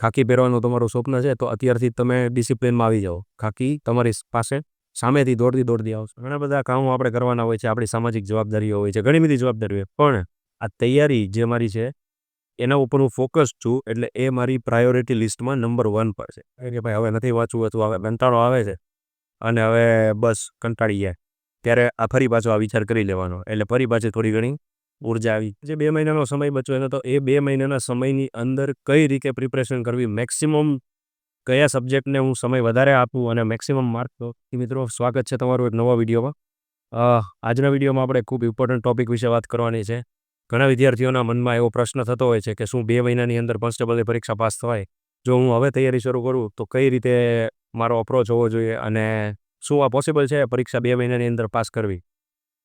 ખાકી પહેરવાનું તમારું સ્વપ્ન છે, તો અત્યારથી તમે ડિસિપ્લિનમાં આવી જાઓ. ખાકી તમારી પાસે સામેથી દોડતી દોડતી આવશે. ઘણા બધા કામો આપણે કરવાના હોય છે, આપણી સામાજિક જવાબદારીઓ હોય છે, ઘણી બધી જવાબદારી પણ આ તૈયારી જે મારી છે, એના ઉપર હું ફોકસ છું, એટલે એ મારી પ્રાયોરિટી લિસ્ટમાં નંબર વન પર છે. કે ભાઈ, હવે નથી વાંચવું હતું, હવે કંટાળો આવે છે. અને હવે બસ કંટાળી ગયા. ત્યારે આ ફરી પાછો આ વિચાર કરી લેવાનો. એટલે ફરી પાછી થોડી ઘણી ઊર્જા આવી. જે બે મહિનાનો સમય બચ્યો એનો, તો એ બે મહિનાના સમયની અંદર કઈ રીતે પ્રિપરેશન કરવી? મેક્સિમમ કયા સબ્જેક્ટને હું સમય વધારે આપું અને મેક્સિમમ માર્ક તો? મિત્રો, સ્વાગત છે તમારું એક નવા વિડીયોમાં. આજના વિડીયોમાં આપણે ખૂબ ઇમ્પોર્ટન્ટ ટોપિક વિશે વાત કરવાની છે. ઘણા વિદ્યાર્થીઓના મનમાં એવો પ્રશ્ન થતો હોય છે કે શું બે મહિનાની અંદર કોન્સ્ટેબલની પરીક્ષા પાસ થવાય જો હું હવે તૈયારી શરૂ કરું, તો કઈ રીતે મારો અપ્રોચ હોવો જોઈએ અને શું આ પોસિબલ છે પરીક્ષા બે મહિનાની અંદર પાસ કરવી?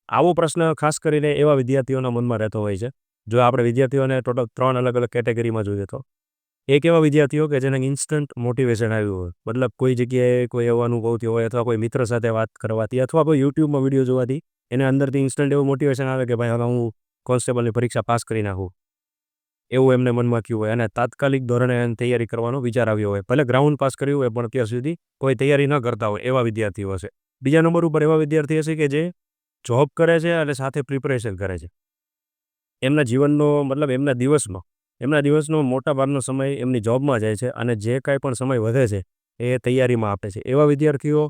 આવો પ્રશ્ન ખાસ કરીને એવા વિદ્યાર્થીઓના મનમાં રહેતો હોય છે. જો આપણે વિદ્યાર્થીઓને ટોટલ ત્રણ અલગ અલગ કેટેગરીમાં જોઈએ તો? એક એવા વિદ્યાર્થીઓ કે જેને ઇન્સ્ટન્ટ મોટિવેશન આવ્યું હોય. મતલબ કોઈ જગ્યાએ કોઈ એવો અનુભવ હોય અથવા કોઈ મિત્ર સાથે વાત કરવાથી અથવા કોઈ યુટ્યુબમાં વીડિયો જોવાથી એને અંદરથી ઇન્સ્ટન્ટ એવું મોટિવેશન આવે કે ભાઈ હવે હું કોન્સ્ટેબલની પરીક્ષા પાસ કરી નાખું. એવું એમને મનમાં થયું હોય. અને તાત્કાલિક ધોરણે તૈયારી કરવાનો વિચાર આવ્યો હોય. ભલે ગ્રાઉન્ડ પાસ કર્યું હોય પણ અત્યાર સુધી કોઈ તૈયારી ન કરતા હોય એવા વિદ્યાર્થીઓ હશે. બીજા નંબર ઉપર એવા વિદ્યાર્થી હશે કે જે જોબ કરે છે અને સાથે પ્રિપરેશન કરે છે. એમના જીવનનો, મતલબ એમના દિવસનો એમના દિવસનો મોટા ભાગનો સમય એમની જોબમાં જાય છે અને જે કાંઈ પણ સમય વધે છે એ તૈયારીમાં આપે છે. એવા વિદ્યાર્થીઓ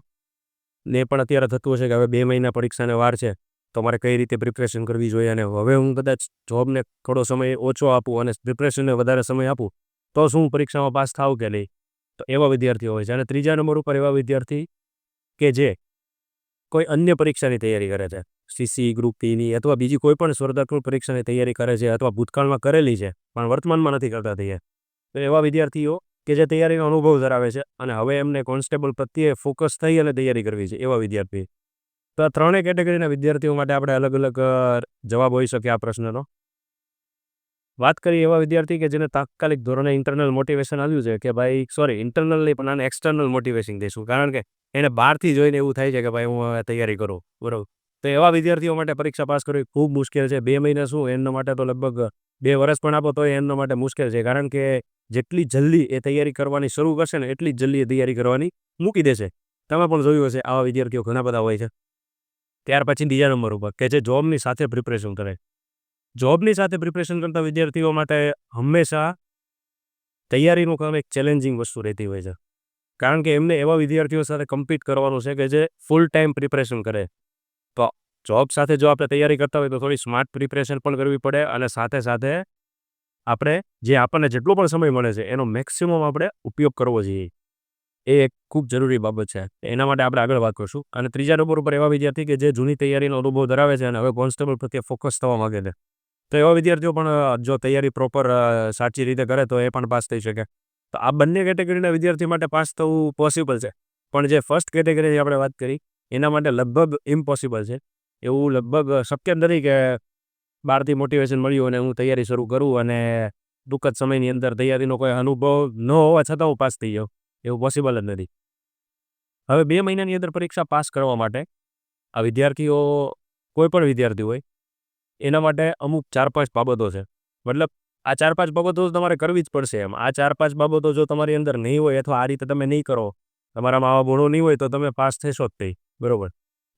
ને પણ અત્યારે થતું હશે કે હવે બે મહિના પરીક્ષાને વાર છે, તો મારે કઈ રીતે પ્રિપરેશન કરવી જોઈએ અને હવે હું કદાચ જોબને થોડો સમય ઓછો આપું અને પ્રિપરેશનને વધારે સમય આપું, તો શું પરીક્ષામાં પાસ થાવ કે નહીં? તો એવા વિદ્યાર્થીઓ હોય છે. અને ત્રીજા નંબર ઉપર એવા વિદ્યાર્થી કે જે કોઈ અન્ય પરીક્ષાની તૈયારી કરે છે? સીસી ગ્રુપ પીની અથવા બીજી કોઈ પણ સ્પર્ધાત્મક પરીક્ષાની તૈયારી કરે છે અથવા ભૂતકાળમાં કરેલી છે, પણ વર્તમાનમાં નથી કરતા તૈયાર. તો એવા વિદ્યાર્થીઓ કે જે તૈયારીનો અનુભવ ધરાવે છે અને હવે એમને કોન્સ્ટેબલ પ્રત્યે ફોકસ થઈ અને તૈયારી કરવી છે, એવા વિદ્યાર્થી તો આ ત્રણેય કેટેગરીના વિદ્યાર્થીઓ માટે આપણે અલગ અલગ જવાબ હોઈ શકે આ પ્રશ્નનો. વાત કરીએ એવા વિદ્યાર્થી કે જેને તાત્કાલિક ધોરણે ઇન્ટરનલ મોટિવેશન આવ્યું છે કે ભાઈ સોરી ઇન્ટરનલ નહીં પણ આને એક્સટર્નલ મોટિવેશન દઈશું કારણ કે એને બહારથી જોઈને એવું થાય છે કે ભાઈ હું તૈયારી કરું, બરાબર? તો એવા વિદ્યાર્થીઓ માટે પરીક્ષા પાસ કરવી ખૂબ મુશ્કેલ છે. બે મહિના શું, એમના માટે તો લગભગ બે વર્ષ પણ આપો તો એમના માટે મુશ્કેલ છે. કારણ કે જેટલી જલ્દી એ તૈયારી કરવાની શરૂ કરશે ને એટલી જ જલ્દી એ તૈયારી કરવાની મૂકી દેશે. તમે પણ જોયું હશે, આવા વિદ્યાર્થીઓ ઘણા બધા હોય છે. ત્યાર પછી બીજા નંબર ઉપર કે જે જોબની સાથે પ્રિપરેશન કરે. જોબની સાથે પ્રિપરેશન કરતા વિદ્યાર્થીઓ માટે હંમેશા તૈયારીનું કામ એક ચેલેન્જિંગ વસ્તુ રહેતી હોય છે. કારણ કે એમને એવા વિદ્યાર્થીઓ સાથે કમ્પીટ કરવાનું છે કે જે ફૂલ ટાઈમ પ્રિપરેશન કરે. તો જોબ સાથે જો આપણે તૈયારી કરતા હોય તો થોડી સ્માર્ટ પ્રિપરેશન પણ કરવી પડે અને સાથે સાથે આપણે જે આપણને જેટલો પણ સમય મળે છે એનો મેક્સિમમ આપણે ઉપયોગ કરવો જોઈએ. એ એક ખૂબ જરૂરી બાબત છે. એના માટે આપણે આગળ વાત કરશું. અને ત્રીજા નંબર ઉપર એવા વિદ્યાર્થી કે જે જૂની તૈયારીનો અનુભવ ધરાવે છે અને હવે કોન્સ્ટેબલ પ્રત્યે ફોકસ થવા માગે છે. તો એવા વિદ્યાર્થીઓ પણ જો તૈયારી પ્રોપર સાચી રીતે કરે તો એ પણ પાસ થઈ શકે. તો આ બંને કેટેગરીના વિદ્યાર્થી માટે પાસ થવું પોસિબલ છે. પણ જે ફર્સ્ટ કેટેગરીની આપણે વાત કરી, એના માટે લગભગ ઇમ્પોસિબલ છે. એવું લગભગ શક્ય નથી કે બહારથી મોટિવેશન મળ્યું અને હું તૈયારી શરૂ કરું અને ટૂંક જ સમયની અંદર તૈયારીનો કોઈ અનુભવ ન હોવા છતાં હું પાસ થઈ જાઉં. એવું પોસિબલ જ નથી. હવે બે મહિનાની અંદર પરીક્ષા પાસ કરવા માટે આ વિદ્યાર્થીઓ, કોઈ પણ વિદ્યાર્થી હોય, એના માટે અમુક ચાર પાંચ બાબતો છે. મતલબ આ ચાર પાંચ બાબતો તમારે કરવી જ પડશે એમ. આ ચાર પાંચ બાબતો જો તમારી અંદર નહીં હોય અથવા આ રીતે તમે નહીં કરો, તમારામાં આવા ગુણો નહીં હોય તો તમે પાસ થશો જ નહીં. બરાબર?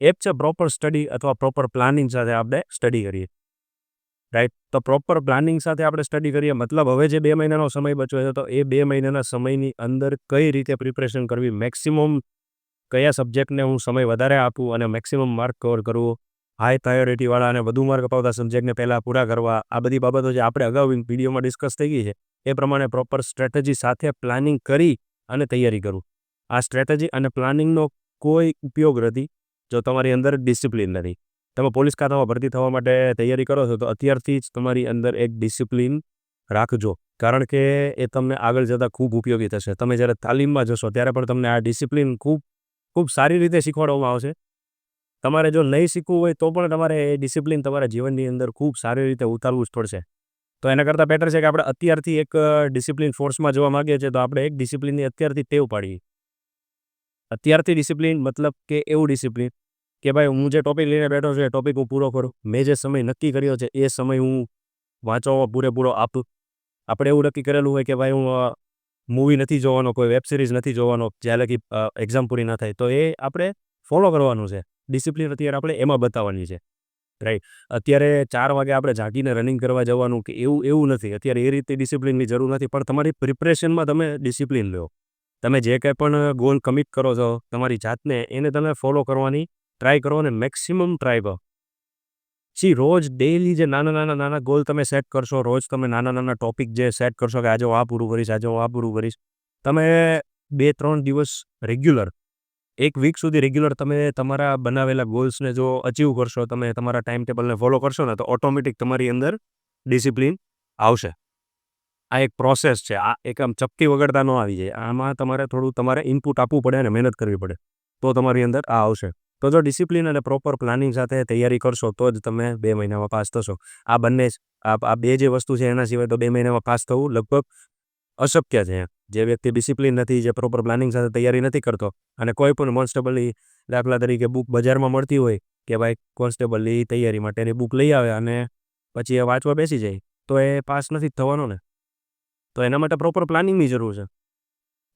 એક છે પ્રોપર સ્ટડી અથવા પ્રોપર પ્લાનિંગ સાથે આપણે સ્ટડી કરીએ. રાઈટ તો પ્રોપર પ્લાનિંગ સાથે આપણે સ્ટડી કરીએ, મતલબ હવે જે બે મહિનાનો સમય બચ્યો છે તો એ બે મહિનાના સમયની અંદર કઈ રીતે પ્રિપરેશન કરવી? મેક્સિમમ કયા સબ્જેક્ટને હું સમય વધારે આપું અને મેક્સિમમ માર્ક કવર કરવું? હાઈ પ્રાયોરિટીવાળા અને વધુ માર્ક અપાવતા સબ્જેક્ટને પહેલાં પૂરા કરવા, આ બધી બાબતો જે આપણે અગાઉ વિડીયોમાં ડિસ્કસ થઈ ગઈ છે, એ પ્રમાણે પ્રોપર સ્ટ્રેટેજી સાથે પ્લાનિંગ કરી અને તૈયારી કરું. આ સ્ટ્રેટેજી અને પ્લાનિંગનો કોઈ ઉપયોગ નથી, જો તમારી અંદર ડિસિપ્લિન નથી. તમે પોલીસ ખાતામાં ભરતી થવા માટે તૈયારી કરો છો, તો અત્યારથી જ તમારી અંદર એક ડિસિપ્લિન રાખજો. કારણ કે એ તમને આગળ જતાં ખૂબ ઉપયોગી થશે. તમે જ્યારે તાલીમમાં જશો, ત્યારે પણ તમને આ ડિસિપ્લિન ખૂબ ખૂબ સારી રીતે શીખવાડવામાં આવશે. તમારે જો નહીં શીખવું હોય તો પણ તમારે એ ડિસિપ્લિન તમારા જીવનની અંદર ખૂબ સારી રીતે ઉતારવું જ પડશે. તો એના કરતાં બેટર છે કે આપણે અત્યારથી એક ડિસિપ્લિન ફોર્સમાં જોવા માગીએ છીએ તો આપણે એક ડિસિપ્લિનની અત્યારથી ટેવ પાડીએ. અત્યારથી ડિસિપ્લિન મતલબ કે એવું ડિસિપ્લિન કે ભાઈ હું જે ટોપિક લઈને બેઠો છું એ ટોપિક હું પૂરો કરું. મેં જે સમય નક્કી કર્યો છે એ સમય હું વાંચવામાં પૂરેપૂરો આપું. આપણે એવું નક્કી કરેલું હોય કે ભાઈ હું મૂવી નથી જોવાનો, કોઈ વેબ સિરીઝ નથી જોવાનો જ્યારે કે એક્ઝામ પૂરી ના થાય. તો એ આપણે ફોલો કરવાનું છે. ડિસિપ્લિન અત્યારે આપણે એમાં બતાવવાની છે. રાઈટ અત્યારે ચાર વાગે આપણે જાગીને રનિંગ કરવા જવાનું કે એવું એવું નથી. અત્યારે એ રીતે ડિસિપ્લિનની જરૂર નથી. પણ તમારી પ્રિપરેશનમાં તમે ડિસિપ્લિન લો. તમે જે કંઈ પણ ગોલ કમિટ કરો છો, તમારી જાતને એને તમે ફોલો કરવાની ટ્રાય કરો અને મેક્સિમમ ટ્રાય કરો. સી રોજ ડેઈલી જે નાના નાના નાના ગોલ તમે સેટ કરશો, રોજ તમે નાના નાના ટોપિક જે સેટ કરશો કે આજે હું આ પૂરું કરીશ, આજે હું આ પૂરું કરીશ, તમે બે, ત્રણ દિવસ રેગ્યુલર એક વીક સુધી રેગ્યુલર તમે તમારા બનાવેલા ગોલ્સને જો અચીવ કરશો, તમે તમારા ટાઈમ ટેબલને ફોલો કરશો ને, તો ઓટોમેટિક તમારી અંદર ડિસિપ્લિન આવશે. આ એક પ્રોસેસ છે. આ એક આમ ચપટી વગડતા ન આવી જાય. આમાં તમારે થોડું તમારે ઇનપુટ આપવું પડે અને મહેનત કરવી પડે. તો તમારી અંદર આ આવશે. તો જો ડિસિપ્લિન અને પ્રોપર પ્લાનિંગ સાથે તૈયારી કરશો, તો જ તમે બે મહિનામાં પાસ થશો. આ બંને આ બે જે વસ્તુ છે એના સિવાય તો બે મહિનામાં પાસ થવું લગભગ અશક્ય છે. જે વ્યક્તિ ડિસિપ્લિન નથી, જે પ્રોપર પ્લાનિંગ સાથે તૈયારી નથી કરતો અને કોઈ પણ કોન્સ્ટેબલની દાખલા તરીકે બુક બજારમાં મળતી હોય કે ભાઈ કોન્સ્ટેબલની તૈયારી માટેની બુક લઈ આવે અને પછી એ વાંચવા બેસી જાય, તો એ પાસ નથી થવાનો ને. તો એના માટે પ્રોપર પ્લાનિંગની જરૂર છે.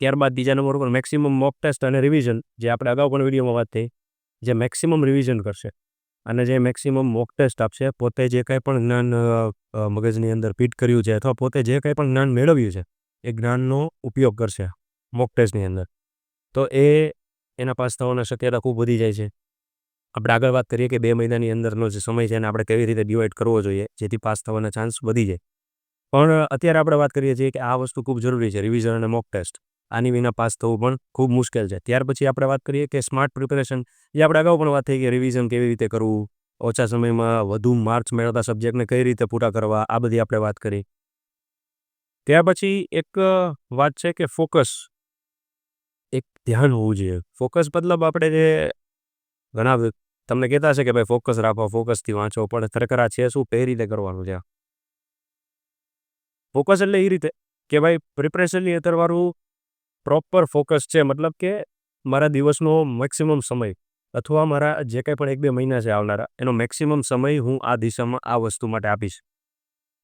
ત્યારબાદ બીજા નંબર ઉપર મેક્સિમમ મોક ટેસ્ટ અને રિવિઝન જે આપણે અગાઉ પણ વિડીયોમાં વાત થઈ, જે મેક્સિમમ રિવિઝન કરશે. અને જે મેક્સિમમ મોક ટેસ્ટ આપશે, પોતે જે કંઈ પણ જ્ઞાન મગજની અંદર ફિટ કર્યું છે અથવા પોતે જે કંઈ પણ જ્ઞાન મેળવ્યું છે એ જ્ઞાનનો ઉપયોગ કરશે મોક ટેસ્ટની અંદર. તો એ એના પાસ થવાની શક્યતા ખૂબ વધી જાય છે. આપણે આગળ વાત કરીએ કે બે મહિનાની અંદરનો જે સમય છે એને આપણે કેવી રીતે ડિવાઈડ કરવો જોઈએ, જેથી પાસ થવાના ચાન્સ વધી જાય. પણ અત્યારે આપણે વાત કરીએ છીએ કે આ વસ્તુ ખૂબ જરૂરી છે રિવિઝન અને મોક ટેસ્ટ આની વિના પાસ થવું પણ ખૂબ મુશ્કેલ છે. ત્યાર પછી આપણે વાત કરીએ કે સ્માર્ટ પ્રિપેરેશન જે આપણે અગાઉ પણ વાત થઈ કે રિવિઝન કેવી રીતે કરવું, ઓછા સમયમાં વધુ માર્ક્સ મેળવતા સબ્જેક્ટને કઈ રીતે પૂરા કરવા, આ બધી આપણે વાત કરી. ત્યાર પછી એક વાત છે કે ફોકસ. એક ધ્યાન હોવું જોઈએ. ફોકસ મતલબ આપણે જે ઘણા તમને કહેતા છે કે ભાઈ ફોકસ રાખો, ફોકસથી વાંચો, પણ ખરેખર આ છે શું? કઈ કરવાનું છે. ફોકસ એટલે એ રીતે કે ભાઈ પ્રિપરેશનની અંદરવાળું પ્રોપર ફોકસ છે. મતલબ કે મારા દિવસનો મેક્સિમમ સમય અથવા મારા જે કંઈ પણ એક બે મહિના છે આવનારા, એનો મેક્સિમમ સમય હું આ દિશામાં આ વસ્તુ માટે આપીશ.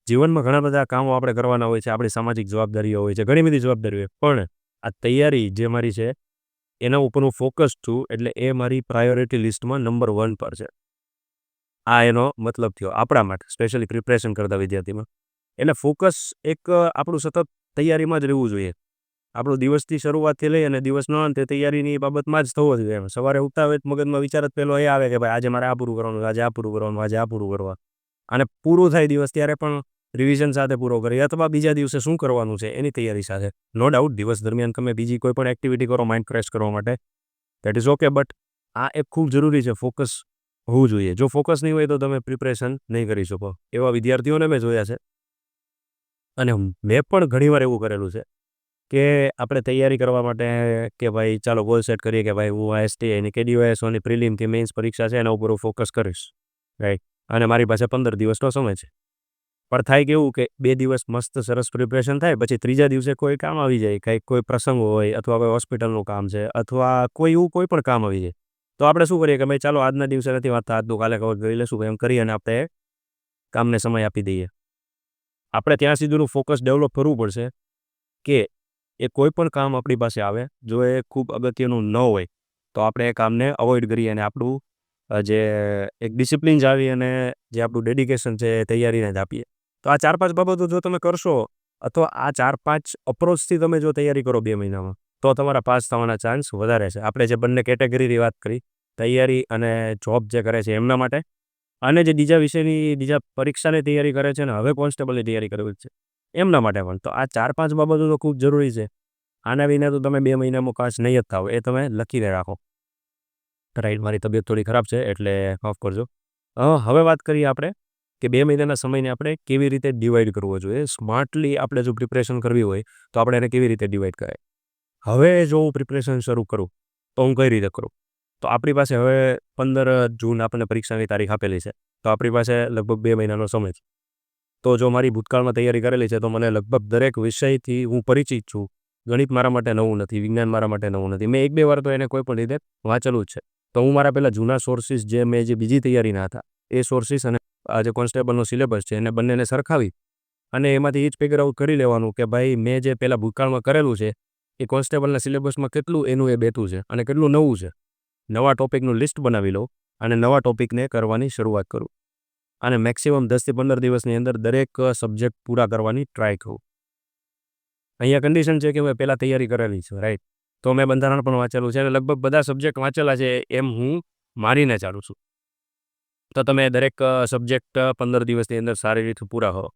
જીવનમાં ઘણા બધા કામો આપણે કરવાના હોય છે, આપણી સામાજિક જવાબદારીઓ હોય છે, ઘણી બધી જવાબદારીઓ પણ આ તૈયારી જે મારી છે, એના ઉપર હું ફોકસ છું એટલે એ મારી પ્રાયોરિટી લિસ્ટમાં નંબર વન પર છે. આ એનો મતલબ થયો આપણા માટે સ્પેશિયલી પ્રિપરેશન કરતા વિદ્યાર્થીમાં. એટલે ફોકસ એક આપણું સતત તૈયારીમાં જ રહેવું જોઈએ. આપણું દિવસથી શરૂઆતથી લઈ અને દિવસનો અંતે તૈયારીની બાબતમાં જ થવો જોઈએ. એમ સવારે ઉઠતા હોય મગજમાં વિચાર જ પહેલો એ આવે કે ભાઈ આજે મારે આ પૂરું કરવાનું, આજે આ પૂરું કરવાનું, આજે આ પૂરું કરવા અને પૂરું થાય દિવસ ત્યારે પણ રિવિઝન સાથે પૂરો કરી અથવા બીજા દિવસે શું કરવાનું છે એની તૈયારી સાથે. નો ડાઉટ દિવસ દરમિયાન તમે બીજી કોઈ પણ એક્ટિવિટી કરો માઇન્ડ ફ્રેશ કરવા માટે. દેટ ઇઝ ઓકે બટ આ એક ખૂબ જરૂરી છે. ફોકસ હોવું જોઈએ. જો ફોકસ નહીં હોય તો તમે પ્રિપરેશન નહીં કરી શકો. એવા વિદ્યાર્થીઓને મેં જોયા છે. અને મેં પણ ઘણીવાર એવું કરેલું છે કે આપણે તૈયારી કરવા માટે કે ભાઈ ચાલો ગોલ સેટ કરીએ કે ભાઈ હું એસટી એની કેડીઓએસઓની પ્રિલિમથી મેઇન્સ પરીક્ષા છે, એના ઉપર હું ફોકસ કરીશ. રાઈટ અને મારી પાસે પંદર દિવસનો સમય છે. પણ થાય કેવું કે બે દિવસ મસ્ત સરસ પ્રિપરેશન થાય, પછી ત્રીજા દિવસે કોઈ કામ આવી જાય, કંઈક કોઈ પ્રસંગ હોય અથવા કોઈ હોસ્પિટલનું કામ છે, અથવા કોઈ એવું કોઈ પણ કામ આવી જાય. તો આપણે શું કરીએ કે ભાઈ, ચાલો આજના દિવસે નથી વાંચતા આજનું કાલે કવર કરી લેશું એમ કરી અને આપણે કામને સમય આપી દઈએ. આપણે ત્યાં સુધીનું ફોકસ ડેવલપ કરવું પડશે કે એ કોઈ પણ કામ આપણી પાસે આવે, જો એ ખૂબ અગત્યનું ન હોય, તો આપણે એ કામને અવોઇડ કરીએ અને આપણું જે એક ડિસિપ્લિન જાળવી અને જે આપણું ડેડિકેશન છે એ તૈયારીને જ આપીએ. તો આ ચાર પાંચ બાબતો જો તમે કરશો અથવા આ ચાર પાંચ અપ્રોચથી તમે જો તૈયારી કરો બે મહિનામાં, તો તમારા પાસ થવાના ચાન્સ વધારે છે. આપણે જે બંને કેટેગરીની વાત કરી, તૈયારી અને જોબ જે કરે છે એમના માટે, અને જે બીજા વિષયની, બીજા પરીક્ષાની તૈયારી કરે છે ને, હવે કોન્સ્ટેબલની તૈયારી કરવી છે, એમના માટે પણ. તો આ ચાર પાંચ બાબતો તો ખૂબ જરૂરી છે. આના વિના તો તમે બે મહિનામાં કાચ નહીં જ થાવ, એ તમે લખીને રાખો. રાઈટ, મારી તબિયત થોડી ખરાબ છે, એટલે માફ કરજો. હવે વાત કરીએ આપણે કે બે મહિનાના સમયને આપણે કેવી રીતે ડિવાઈડ કરવો જોઈએ? સ્માર્ટલી આપણે જો પ્રિપરેશન કરવી હોય, તો આપણે એને કેવી રીતે ડિવાઈડ કરાય? હવે જો હું પ્રિપરેશન શરૂ કરું, તો હું કઈ રીતે કરું? તો આપણી પાસે હવે પંદર જૂન આપણને પરીક્ષાની તારીખ આપેલી છે, તો આપણી પાસે લગભગ બે મહિનાનો સમય છે. તો જો મારી ભૂતકાળમાં તૈયારી કરેલી છે, તો મને લગભગ દરેક વિષયથી હું પરિચિત છું. ગણિત મારા માટે નવું નથી, વિજ્ઞાન મારા માટે નવું નથી. મેં એક બે વાર તો એને કોઈ પણ રીતે વાંચેલું જ છે. તો હું મારા પહેલાં જૂના સોર્સિસ જે મેં જે બીજી તૈયારીના હતા, એ સોર્સિસ અને આ જે કોન્સ્ટેબલનો સિલેબસ છે એને બંનેને સરખાવી અને એમાંથી એ જ ફિગર આઉટ કરી લેવાનું કે ભાઈ મેં જે પહેલાં ભૂતકાળમાં કરેલું છે, એ કોન્સ્ટેબલના સિલેબસમાં કેટલું એનું એ બેઠું છે અને કેટલું નવું છે. નવા ટોપિકનું લિસ્ટ બનાવી લઉં અને નવા ટોપિકને કરવાની શરૂઆત કરું. અને મેક્સિમમ દસથી પંદર દિવસની અંદર દરેક સબ્જેક્ટ પૂરા કરવાની ટ્રાય કરું. અહીંયા કન્ડિશન છે કે મેં પહેલાં તૈયારી કરેલી છે રાઈટ તો મેં બંધારણ પણ વાંચેલું છે અને લગભગ બધા સબ્જેક્ટ વાંચેલા છે, એમ હું મારીને ચાલું છું. તો તમે દરેક સબ્જેક્ટ પંદર દિવસની અંદર સારી રીતે પૂરા હો.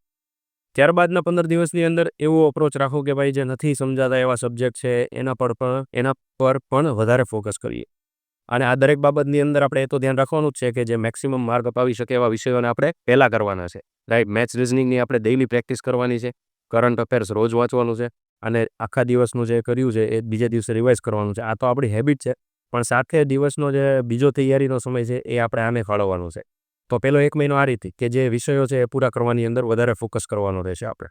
ત્યારબાદના પંદર દિવસની અંદર એવો અપ્રોચ રાખો કે ભાઈ જે નથી સમજાતા એવા સબ્જેક્ટ છે, એના પર પણ, એના પર પણ વધારે ફોકસ કરીએ. અને આ દરેક બાબતની અંદર આપણે એ તો ધ્યાન રાખવાનું જ છે કે જે મેક્સિમમ માર્ક અપાવી શકે એવા વિષયોને આપણે પહેલાં કરવાના છે. રાઈટ મેથ્સ રિઝનિંગની આપણે ડેઇલી પ્રેક્ટિસ કરવાની છે. કરંટ અફેર્સ રોજ વાંચવાનું છે. અને આખા દિવસનું જે કર્યું છે, એ બીજા દિવસે રિવાઇઝ કરવાનું છે. આ તો આપણી હેબિટ છે. પણ સાથે દિવસનો જે બીજો તૈયારીનો સમય છે, એ આપણે આને ફાળવવાનો છે. તો પહેલો એક મહિનો આ રીતે કે જે વિષયો છે એ પૂરા કરવાની અંદર વધારે ફોકસ કરવાનો રહેશે આપણે.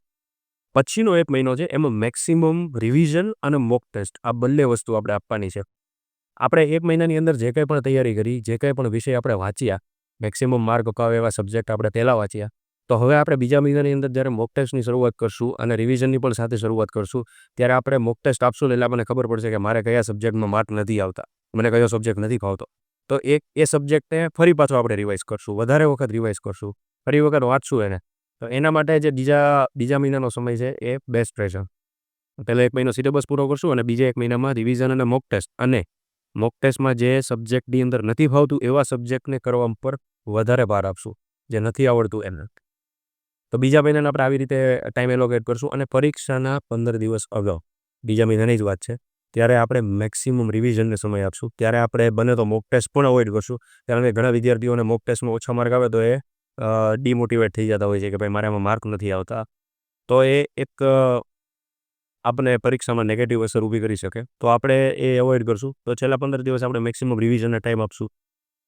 પછીનો એક મહિનો છે એમાં મેક્સિમમ રિવિઝન અને મોક ટેસ્ટ આ બંને વસ્તુ આપણે આપવાની છે. આપણે એક મહિનાની અંદર જે કંઈ પણ તૈયારી કરી, જે કંઈ પણ વિષય આપણે વાંચ્યા મેક્સિમમ માર્ક અપાવે એવા સબ્જેક્ટ આપણે પહેલાં વાંચ્યા, તો હવે આપણે બીજા મહિનાની અંદર જ્યારે મોક ટેસ્ટની શરૂઆત કરશું અને રિવિઝનની પણ સાથે શરૂઆત કરશું, ત્યારે આપણે મોક ટેસ્ટ આપશું એટલે આપણને ખબર પડશે કે મારે કયા સબ્જેક્ટમાં માર્ક નથી આવતા. મને કયો સબ્જેક્ટ નથી ફાવતો. તો એક, એ સબ્જેક્ટને ફરી પાછો આપણે રિવાઇઝ કરશું. વધારે વખત રિવાઇઝ કરશું. ફરી વખત વાંચશું એને. તો એના માટે જે બીજા બીજા મહિનાનો સમય છે એ બેસ્ટ રહેશે. પહેલાં એક મહિનો સિલેબસ પૂરો કરશું અને બીજા એક મહિનામાં રિવિઝન અને મોક ટેસ્ટ અને મોક ટેસ્ટમાં જે સબ્જેક્ટની અંદર નથી ફાવતું એવા સબ્જેક્ટને કરવા પર વધારે ભાર આપશું, જે નથી આવડતું એને તો બીજા મહિનાને આપણે આવી રીતે ટાઈમ એલોકેટ કરશું અને પરીક્ષાના પંદર દિવસ અગાઉ. બીજા મહિનાની જ વાત છે. ત્યારે આપણે મેક્સિમમ રિવિઝનને સમય આપશું. ત્યારે આપણે બને તો મોક ટેસ્ટ પણ અવોઇડ કરશું. કારણ કે ઘણા વિદ્યાર્થીઓને મોક ટેસ્ટમાં ઓછા માર્ક આવે તો એ ડિમોટિવેટ થઈ જતા હોય છે કે ભાઈ મારે આમાં માર્ક નથી આવતા. તો એ એક આપણે પરીક્ષામાં નેગેટિવ અસર ઊભી કરી શકે. તો આપણે એ અવોઇડ કરશું. તો છેલ્લા પંદર દિવસ આપણે મેક્સિમમ રિવિઝનને ટાઈમ આપશું.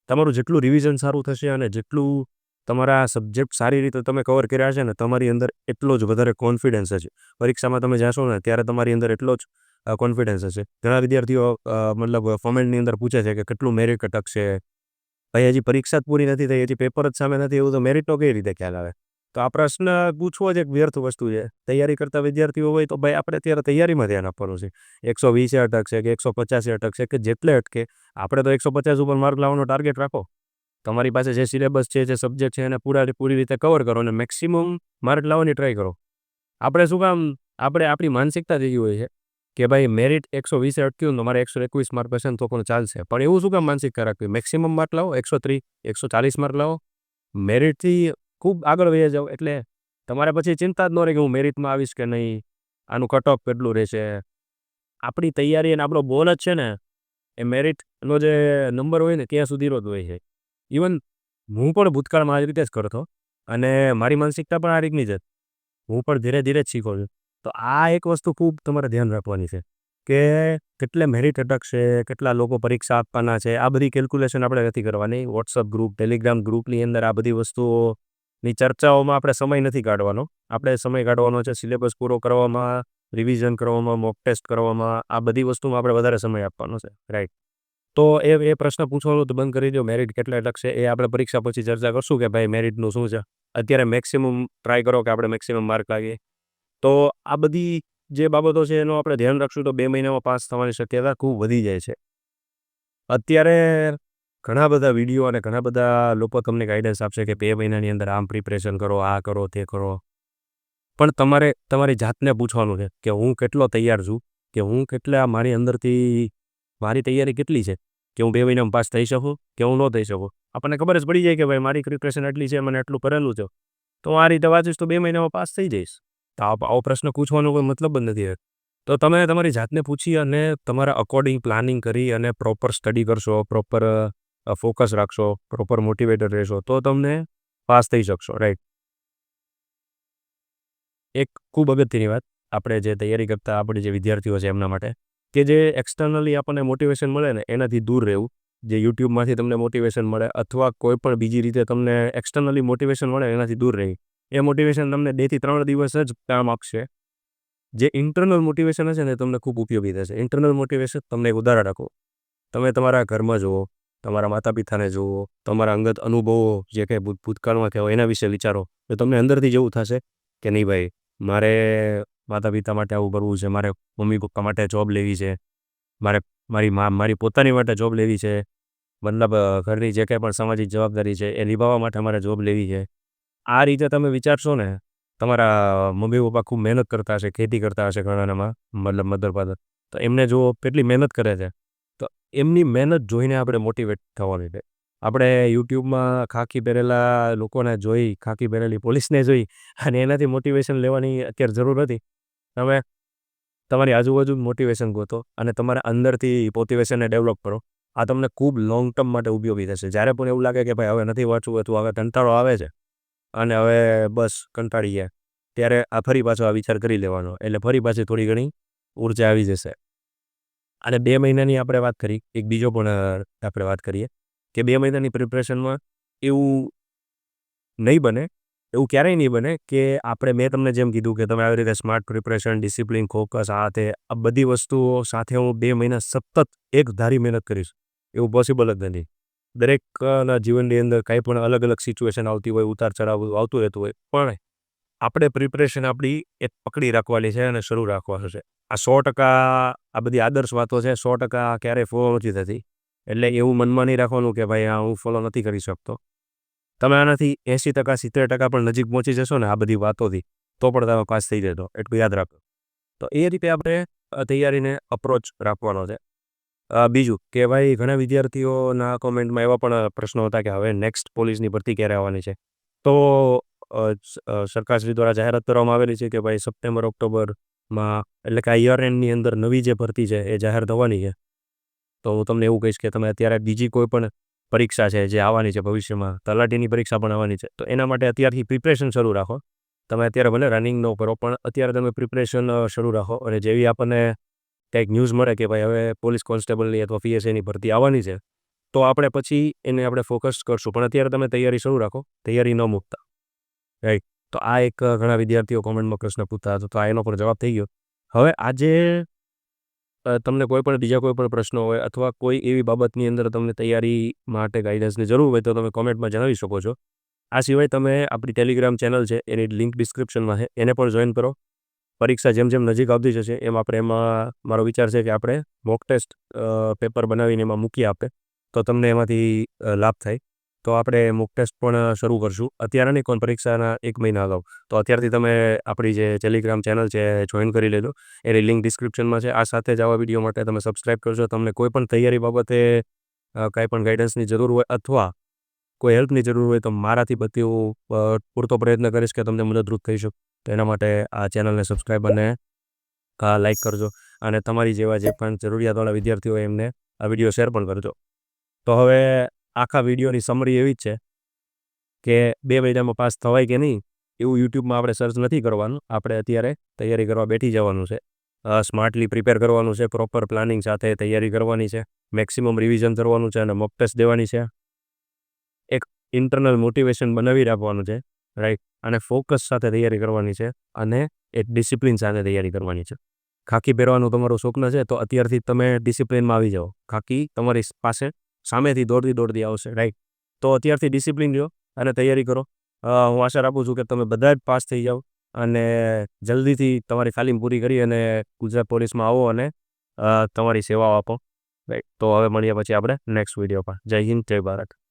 તમારું જેટલું રિવિઝન સારું થશે અને જેટલું તમારા સબ્જેક્ટ સારી રીતે તમે કવર કર્યા છે ને, તમારી અંદર એટલો જ વધારે કોન્ફિડન્સ હશે. પરીક્ષામાં તમે જાશો ને, ત્યારે તમારી અંદર એટલો જ કોન્ફિડન્સ હશે. ઘણા વિદ્યાર્થીઓ મતલબ ફોર્મેટની અંદર પૂછે છે કે કેટલું મેરિટ અટકશે? ભાઈ, હજી પરીક્ષા જ પૂરી નથી થઈ, હજી પેપર જ સામે નથી એવું, તો મેરિટનો કઈ રીતે ખ્યાલ આવે? તો આ પ્રશ્ન પૂછવો જ એક વ્યર્થ વસ્તુ છે. તૈયારી કરતા વિદ્યાર્થીઓ હોય તો ભાઈ, આપણે અત્યારે તૈયારીમાં ધ્યાન આપવાનું છે. એકસો વીસે અટકશે કે એકસો પચાસે અટકશે કે જેટલે અટકે, આપણે તો એકસો પચાસ ઉપર માર્ક લાવવાનો ટાર્ગેટ રાખો. તમારી પાસે જે સિલેબસ છે, જે સબ્જેક્ટ છે, એને પૂરા, પૂરી રીતે કવર કરો અને મેક્સિમમ માર્ક લાવવાની ટ્રાય કરો. આપણે શું કામ? આપણે આપણી માનસિકતા થઈ હોય છે. કે ભાઈ મેરિટ એકસો વીસે અટક્યું મારે એકસો એકવીસ માર્ક હશે તો પણ ચાલશે. પણ એવું શું કામ માનસિકતા રાખવી મેક્સિમમ માર્ક લાવો, એકસો ત્રીસ, એકસો ચાલીસ માર્ક લાવો. મેરિટથી ખૂબ આગળ વહી જાઓ એટલે તમારે પછી ચિંતા જ ન રહે કે હું મેરિટમાં આવીશ કે નહીં, આનું કટ ઓફ કેટલું રહેશે. આપણી તૈયારી અને આપણો બોલ જ છે ને, એ મેરિટનો જે નંબર હોય ને ત્યાં સુધીનો જ હોય છે. ઇવન હું પણ ભૂતકાળમાં આ રીતે જ કરતો અને મારી માનસિકતા પણ આ રીતની જ હું પણ ધીરે ધીરે જ શીખો છું. તો આ એક વસ્તુ ખૂબ તમારે ધ્યાન રાખવાની છે કે કેટલે મેરિટ અટકશે, કેટલા લોકો પરીક્ષા આપવાના છે, આ બધી કેલ્ક્યુલેશન આપણે નથી કરવાની. વોટ્સઅપ ગ્રુપ ટેલિગ્રામ ગ્રુપની અંદર આ બધી વસ્તુઓની ચર્ચાઓમાં આપણે સમય નથી કાઢવાનો. આપણે સમય કાઢવાનો છે સિલેબસ પૂરો કરવામાં રિવિઝન કરવામાં મોક ટેસ્ટ કરવામાં, આ બધી વસ્તુમાં આપણે વધારે સમય આપવાનો છે. રાઈટ તો એ એ પ્રશ્ન પૂછવાનું તો બંધ કરી દો મેરિટ કેટલા લખશે એ આપણે પરીક્ષા પછી ચર્ચા કરશું કે ભાઈ મેરિટનું શું છે? અત્યારે મેક્સિમમ ટ્રાય કરો કે આપણે મેક્સિમમ માર્ક લાગીએ. તો આ બધી જે બાબતો છે એનું આપણે ધ્યાન રાખશું તો બે મહિનામાં પાસ થવાની શક્યતા ખૂબ વધી જાય છે. અત્યારે ઘણા બધા વીડિયો અને ઘણા બધા લોકો તમને ગાઈડન્સ આપશે કે બે મહિનાની અંદર આમ પ્રિપરેશન કરો, આ કરો, તે કરો. પણ તમારે, તમારી જાતને પૂછવાનું છે કે હું કેટલો તૈયાર છું, કે હું કેટલા મારી અંદરથી, મારી તૈયારી કેટલી છે, કે હું બે મહિનામાં પાસ થઈ શકું, કે હું ન થઈ શકું. આપણને ખબર જ પડી જાય કે ભાઈ મારી પ્રિપરેશન એટલી છે, મને એટલું કરેલું છે. તો હું આ રીતે વાંચીશ તો બે મહિનામાં પાસ થઈ જઈશ. તો આવો પ્રશ્ન પૂછવાનો કોઈ મતલબ જ નથી તો તમે તમારી જાતને પૂછી અને તમારા અકોર્ડિંગ પ્લાનિંગ કરી અને પ્રોપર સ્ટડી કરશો પ્રોપર ફોકસ રાખશો પ્રોપર મોટિવેટેડ રહેશો, તો તમને પાસ થઈ શકશો રાઈટ એક ખૂબ અગત્યની વાત આપણે જે તૈયારી કરતા આપણે જે વિદ્યાર્થીઓ છે એમના માટે, કે જે એક્સટર્નલી આપણને મોટિવેશન મળે ને એનાથી દૂર રહેવું, જે યુટ્યુબમાંથી તમને મોટિવેશન મળે અથવા કોઈ પણ બીજી રીતે તમને એક્સટર્નલી મોટિવેશન મળે એનાથી દૂર રહી. એ મોટિવેશન તમને બેથી ત્રણ દિવસ જ કામ આપશે. જે ઇન્ટરનલ મોટિવેશન હશે ને તમને ખૂબ ઉપયોગી થશે. ઇન્ટરનલ મોટિવેશન તમને એક ઉદાહરણ રાખો તમે તમારા ઘરમાં જુઓ, તમારા માતા પિતાને જુઓ, તમારા અંગત અનુભવો જે કંઈ ભૂતકાળમાં કહેવાય એના વિશે વિચારો, તો તમને અંદરથી જેવું થશે કે નહીં ભાઈ, મારે માતા પિતા માટે આવું કરવું છે, મારે મમ્મી પપ્પા માટે જોબ લેવી છે, મારે મારી મા, મારી પોતાની માટે જોબ લેવી છે, મતલબ ઘરની જે કંઈ પણ સામાજિક જવાબદારી છે એ નિભાવવા માટે મારે જોબ લેવી છે. આ રીતે તમે વિચારશો ને, તમારા મમ્મી પપ્પા ખૂબ મહેનત કરતા હશે, ખેતી કરતા હશે ઘણાનામાં મતલબ મધર ફાધર. તો એમને જો કેટલી મહેનત કરે છે. તો એમની મહેનત જોઈને આપણે મોટિવેટ થવાની છે. આપણે યુટ્યુબમાં ખાખી પહેરેલા લોકોને જોઈ, ખાખી પહેરેલી પોલીસને જોઈ, અને એનાથી મોટિવેશન લેવાની અત્યારે જરૂર નથી. તમે તમારી આજુબાજુ મોટિવેશન ગોતો અને તમારા અંદરથી મોટિવેશનને ડેવલપ કરો. આ તમને ખૂબ લોંગ ટર્મ માટે ઉપયોગી થશે. જ્યારે પણ એવું લાગે કે ભાઈ હવે નથી વાંચવું હતું હવે કંટાળો આવે છે. અને હવે બસ કંટાળી ગયા. ત્યારે આ ફરી પાછો આ વિચાર કરી લેવાનો. એટલે ફરી પાછી થોડી ઘણી ઊર્જા આવી જશે. અને બે મહિનાની આપણે વાત કરી. એક બીજો પણ આપણે વાત કરીએ. કે બે મહિનાની પ્રિપરેશનમાં એવું નહીં બને, એવું ક્યારેય નહીં બને કે આપણે મેં તમને જેમ કીધું કે તમે આવી રીતે સ્માર્ટ પ્રિપરેશન ડિસિપ્લિન ફોકસ આ તે, આ બધી વસ્તુઓ સાથે હું બે મહિના સતત એક ધારી મહેનત કરીશ. એવું પોસિબલ જ નથી. દરેકના જીવનની અંદર કાંઈ પણ અલગ અલગ સિચ્યુએશન આવતી હોય, ઉતાર ચઢાવ આવતું રહેતું હોય, પણ આપણે પ્રિપરેશન આપણી એક પકડી રાખવાની છે અને શરૂ રાખવાનું છે. આ સો ટકા આ બધી આદર્શ વાતો છે, સો ટકા ક્યારેય ફોલો નથી થતી. એટલે એવું મનમાં નહીં રાખવાનું કે ભાઈ આ હું ફોલો નથી કરી શકતો. તમે આનાથી એંસી ટકા, સિત્તેર ટકા પણ નજીક પહોંચી જશો ને આ બધી વાતોથી, તો પણ તમે પાસ થઈ જશો. એટલું યાદ રાખો. તો એ રીતે આપણે તૈયારીને અપ્રોચ રાખવાનો છે. બીજું કે ભાઈ ઘણા વિદ્યાર્થીઓના કોમેન્ટમાં એવા પણ પ્રશ્નો હતા કે હવે નેક્સ્ટ પોલીસની ભરતી ક્યારે આવવાની છે? તો સરકારશ્રી દ્વારા જાહેરાત કરવામાં આવેલી છે કે ભાઈ સપ્ટેમ્બર, ઓક્ટોબરમાં એટલે કે આ યર એન્ડની અંદર નવી જે ભરતી છે એ જાહેર થવાની છે. તો હું તમને એવું કહીશ કે તમે અત્યારે બીજી કોઈ પણ પરીક્ષા છે જે આવવાની છે ભવિષ્યમાં, તલાટીની પરીક્ષા પણ આવવાની છે, તો એના માટે અત્યારથી પ્રિપરેશન શરૂ રાખો. તમે અત્યારે ભલે રનિંગ ન કરો, પણ અત્યારે તમે પ્રિપરેશન શરૂ રાખો અને જેવી આપણને કંઈક ન્યૂઝ મળે કે ભાઈ હવે પોલીસ કોન્સ્ટેબલની અથવા પીએસએની ભરતી આવવાની છે, તો આપણે પછી એને આપણે ફોકસ કરશું. પણ અત્યારે તમે તૈયારી શરૂ રાખો. તૈયારી ન મૂકતા. રાઈટ તો આ એક ઘણા વિદ્યાર્થીઓ કોમેન્ટમાં પ્રશ્ન પૂછતા હતા, તો આ એનો પણ જવાબ થઈ ગયો. હવે આજે તમને કોઈ પણ, બીજા કોઈ પણ પ્રશ્નો હોય અથવા કોઈ એવી બાબતની અંદર તમને તૈયારી માટે ગાઈડન્સની જરૂર હોય, તો તમે કોમેન્ટમાં જણાવી શકો છો. આ સિવાય તમે આપણી ટેલિગ્રામ ચેનલ છે, એની લિંક ડિસ્ક્રિપ્શનમાં છે, એને પણ જોઈન કરો. પરીક્ષા જેમ જેમ નજીક આવતી જશે, એમ આપણે એમાં મારો વિચાર છે કે આપણે મોક ટેસ્ટ પેપર બનાવીને એમાં મૂકી આપે, તો તમને એમાંથી લાભ થાય. તો આપણે મોક ટેસ્ટ પણ શરૂ કરશું. અત્યારે નહીં કોણ પરીક્ષાના એક મહિના અગાઉ. તો અત્યારથી તમે આપણી જે ટેલિગ્રામ ચેનલ છે જોઈન કરી લેજો. એની લિંક ડિસ્ક્રિપ્શનમાં છે. આ સાથે જ આવા વીડિયો માટે તમે સબસ્ક્રાઇબ કરશો તમને કોઈ પણ તૈયારી બાબતે કાંઈ પણ ગાઈડન્સની જરૂર હોય અથવા કોઈ હેલ્પની જરૂર હોય, તો મારાથી બધી હું પૂરતો પ્રયત્ન કરીશ કે તમને મદદરૂપ થઈ શકું. તો એના માટે આ ચેનલને સબસ્ક્રાઈબ અને લાઈક કરજો અને તમારી જેવા જે પણ જરૂરિયાતવાળા વિદ્યાર્થીઓ એમને આ વીડિયો શેર પણ કરજો. તો હવે આખા વિડીયોની સમરી એવી જ છે કે બે મહિનામાં પાસ થવાય કે નહીં એવું યુટ્યુબમાં આપણે સર્ચ નથી કરવાનું. આપણે અત્યારે તૈયારી કરવા બેઠી જવાનું છે. સ્માર્ટલી પ્રિપેર કરવાનું છે પ્રોપર પ્લાનિંગ સાથે તૈયારી કરવાની છે મેક્સિમમ રિવિઝન કરવાનું છે અને મોક ટેસ્ટ દેવાની છે. એક ઇન્ટરનલ મોટિવેશન બનાવી રાખવાનું છે. રાઈટ અને ફોકસ સાથે તૈયારી કરવાની છે અને એક ડિસિપ્લિન સાથે તૈયારી કરવાની છે. ખાકી પહેરવાનું તમારું સ્વપ્ન છે તો અત્યારથી તમે ડિસિપ્લિનમાં આવી જાઓ. ખાકી તમારી પાસે સામેથી દોડતી દોડતી આવશે રાઈટ તો અત્યારથી ડિસિપ્લિન લ્યો અને તૈયારી કરો. હું આશા રાખું છું કે તમે બધા જ પાસ થઈ જાઓ અને જલ્દીથી તમારી તાલીમ પૂરી કરી અને ગુજરાત પોલીસમાં આવો અને તમારી સેવાઓ આપો. રાઈટ તો હવે મળીએ પછી આપણે નેક્સ્ટ વીડિયો પર. જય હિન્દ, જય ભારત.